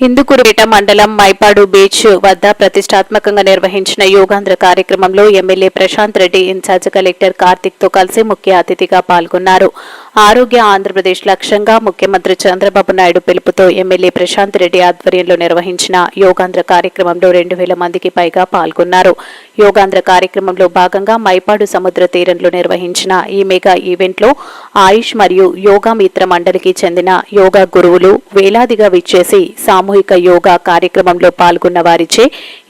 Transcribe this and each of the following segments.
ఇందుకురేట మండలం మైపాడు బీచ్ వద్ద ప్రతిష్టాత్మకంగా నిర్వహించిన యోగాంధ్ర కార్యక్రమంలో MLA Prashanth Reddy in-charge collector కార్తిక్తో కలిసి ముఖ్య అతిథిగా పాల్గొన్నారు. ఆరోగ్య ఆంధ్రప్రదేశ్ లక్ష్యంగా ముఖ్యమంత్రి చంద్రబాబు నాయుడు పిలుపుతో ఎమ్మెల్యే ప్రశాంత్ రెడ్డి ఆధ్వర్యంలో నిర్వహించిన యోగాంధ్ర కార్యక్రమంలో రెండు వేల మందికి పైగా పాల్గొన్నారు. యోగాంధ్ర కార్యక్రమంలో భాగంగా మైపాడు సముద్ర తీరంలో నిర్వహించిన ఈ మెగా ఈవెంట్లో ఆయుష్ మరియు యోగా మిత్ర మండలికి చెందిన యోగా గురువులు వేలాదిగా విచ్చేసి సామూహిక యోగా కార్యక్రమంలో పాల్గొన్న వారిచే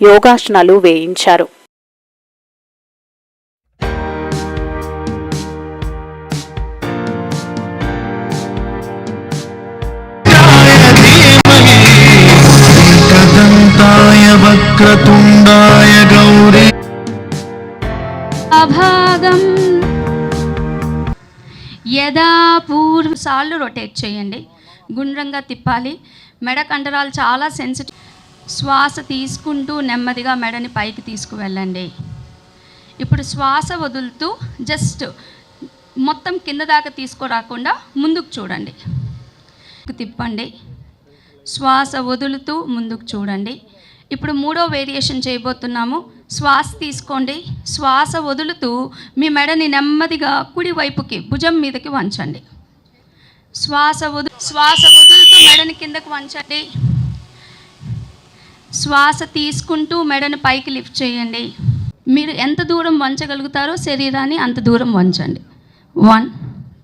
యోగాసనాలు వేయించారు. वक्रतुण्डाय गौरी అభాగం యదా పూర్వ సార్లు రొటేట్ చేయండి గుండ్రంగా తిప్పాలి మెడ కండరాలు చాలా సెన్సిటివ్ శ్వాస తీసుకుంటూ నెమ్మదిగా మెడని పైకి తీసుకువెళ్ళండి ఇప్పుడు శ్వాస వదులుతూ జస్ట్ మొత్తం కింద దాకా తీసుకురాకుండా ముందుకు చూడండి తిప్పండి శ్వాస వదులుతూ ముందుకు చూడండి ఇప్పుడు మూడో వేరియేషన్ చేయబోతున్నాము. శ్వాస తీసుకోండి. శ్వాస వదులుతూ మీ మెడని నెమ్మదిగా కుడివైపుకి భుజం మీదకి వంచండి. శ్వాస వదు శ్వాస వదులుతూ మెడని కిందకు వంచండి. శ్వాస తీసుకుంటూ మెడను పైకి లిఫ్ట్ చేయండి. మీరు ఎంత దూరం వంచగలుగుతారో శరీరాన్ని అంత దూరం వంచండి. One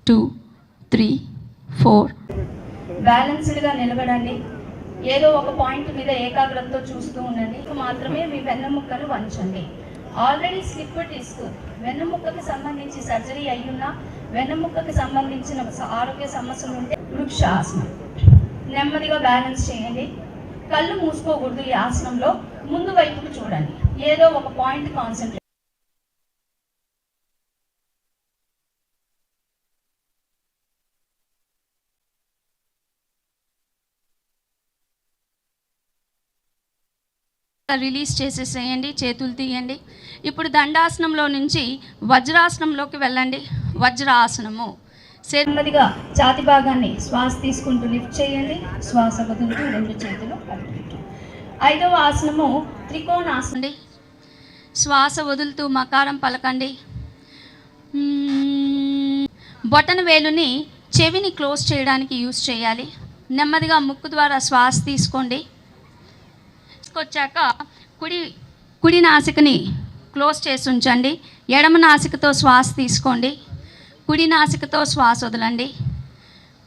two three four. బ్యాలెన్స్డ్గా నిలబడండి. ఏదో ఒక పాయింట్ మీద ఏకాగ్రతతో చూస్తూ ఉండండి మాత్రమే మీ వెన్నెముక్కను వంచండి. ఆల్రెడీ స్లిప్ డిస్క్ వెన్నెముక్కకి సంబంధించి సర్జరీ అయ్యున్నా వెన్నెముక్కకి సంబంధించిన ఆరోగ్య సమస్యలు ఉంటే వృక్షాసనం. నెమ్మదిగా బ్యాలెన్స్ చేయండి. కళ్ళు మూసుకోకూడదు ఈ ఆసనంలో. ముందు వైపుకు చూడండి. ఏదో ఒక పాయింట్ కాన్సన్ట్రేట్ రిలీజ్ చేసేసేయండి చేతులు తీయండి. ఇప్పుడు దండాసనంలో నుంచి వజ్రాసనంలోకి వెళ్ళండి. వజ్రాసనము. నెమ్మదిగా ఛాతి భాగాన్ని శ్వాస తీసుకుంటూ లిఫ్ట్ చేయండి. శ్వాస వదులుతూ రెండు చేతులు ఐదవ ఆసనము త్రికోణాసనం. శ్వాస వదులుతూ మకారం పలకండి. బొటన వేలుని చెవిని క్లోజ్ చేయడానికి యూస్ చేయాలి. నెమ్మదిగా ముక్కు ద్వారా శ్వాస తీసుకోండి. తీసుకొచ్చాక కుడి కుడి నాసికని క్లోజ్ చేసి ఉంచండి. ఎడమ నాసికతో శ్వాస తీసుకోండి. కుడి నాసికతో శ్వాస వదలండి.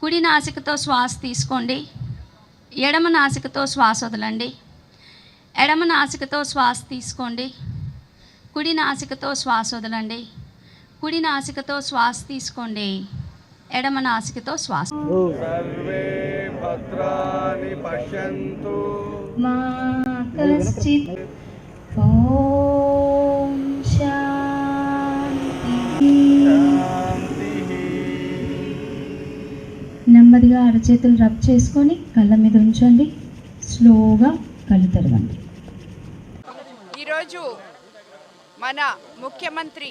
కుడి నాసికతో శ్వాస తీసుకోండి. ఎడమ నాసికతో శ్వాస వదలండి. ఎడమ నాసికతో శ్వాస తీసుకోండి. కుడి నాసికతో శ్వాస వదలండి. కుడి నాసికతో శ్వాస తీసుకోండి. ఎడమ నాసికతో శ్వాస. భద్రాని పశ్యంతు. पश्यन्तु మా కశ్చిత్ ఓం శాంతి నెమ్మదిగా అరచేతులు రబ్ చేసుకొని కళ్ళ మీద ఉంచండి స్లోగా కళ్ళు తెరవండి ఈరోజు మన ముఖ్యమంత్రి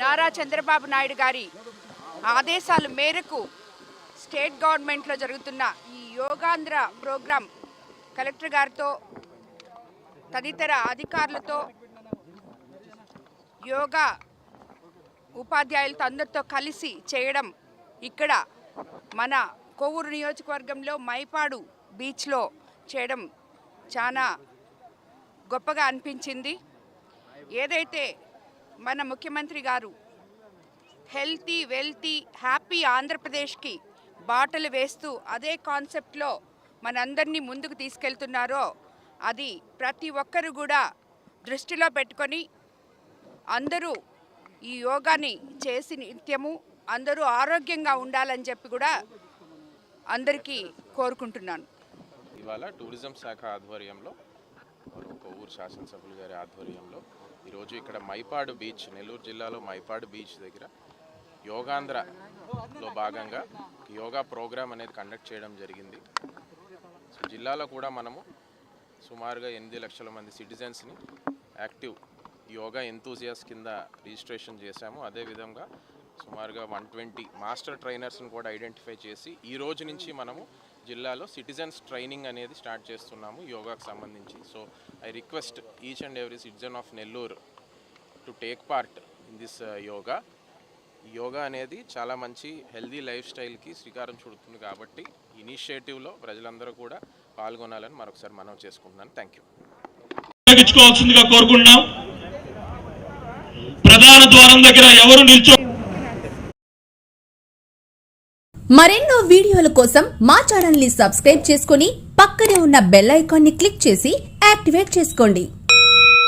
నారా చంద్రబాబు నాయుడు గారి ఆదేశాల మేరకు స్టేట్ గవర్నమెంట్లో జరుగుతున్న ఈ యోగాంధ్ర ప్రోగ్రాం కలెక్టర్ గారితో తదితర అధికారులతో యోగా ఉపాధ్యాయులతో అందరితో కలిసి చేయడం ఇక్కడ మన కొవ్వూరు నియోజకవర్గంలో మైపాడు బీచ్లో చేయడం చాలా గొప్పగా అనిపించింది. ఏదైతే మన ముఖ్యమంత్రి గారు హెల్తీ వెల్తీ హ్యాపీ ఆంధ్రప్రదేశ్కి బాటలు వేస్తూ అదే కాన్సెప్ట్లో మనందరినీ ముందుకు తీసుకెళ్తున్నారో అది ప్రతి ఒక్కరు కూడా దృష్టిలో పెట్టుకొని అందరూ ఈ యోగాని చేసి నిత్యము అందరూ ఆరోగ్యంగా ఉండాలని చెప్పి కూడా అందరికీ కోరుకుంటున్నాను. ఇవాళ టూరిజం శాఖ ఆధ్వర్యంలో ఒక ఊరు శాసనసభ్యులు గారి ఆధ్వర్యంలో ఈరోజు ఇక్కడ మైపాడు బీచ్ నెల్లూరు జిల్లాలో మైపాడు బీచ్ దగ్గర యోగాంధ్రలో భాగంగా యోగా ప్రోగ్రామ్ అనేది కండక్ట్ చేయడం జరిగింది. సో జిల్లాలో కూడా మనము సుమారుగా ఎనిమిది లక్షల మంది సిటిజన్స్ని యాక్టివ్ యోగా ఎంతూజియాస్ కింద రిజిస్ట్రేషన్ చేశాము. అదేవిధంగా సుమారుగా వన్ ట్వంటీ మాస్టర్ ట్రైనర్స్ని కూడా ఐడెంటిఫై చేసి ఈ రోజు నుంచి మనము జిల్లాలో సిటిజన్స్ ట్రైనింగ్ అనేది స్టార్ట్ చేస్తున్నాము యోగాకు సంబంధించి. So I request each and every citizen of Nellore to take part in this uh, yoga. Yoga అనేది చాలా మంచి హెల్దీ లైఫ్ స్టైల్కి శ్రీకారం చుడుతుంది కాబట్టి ఇనిషియేటివ్లో ప్రజలందరూ కూడా పాల్గొనాలని మరొకసారి మనం చేసుకుంటున్నాను. Thank you. ఉపయోగించుకోవాల్సిందిగా కోరుకుంటున్నాం. ప్రధాన ద్వారం దగ్గర ఎవరు నిల్చో మరెన్నో వీడియోల కోసం మా ఛానల్ని సబ్స్క్రైబ్ చేసుకుని పక్కనే ఉన్న బెల్ ఐకాన్ని క్లిక్ చేసి యాక్టివేట్ చేసుకోండి.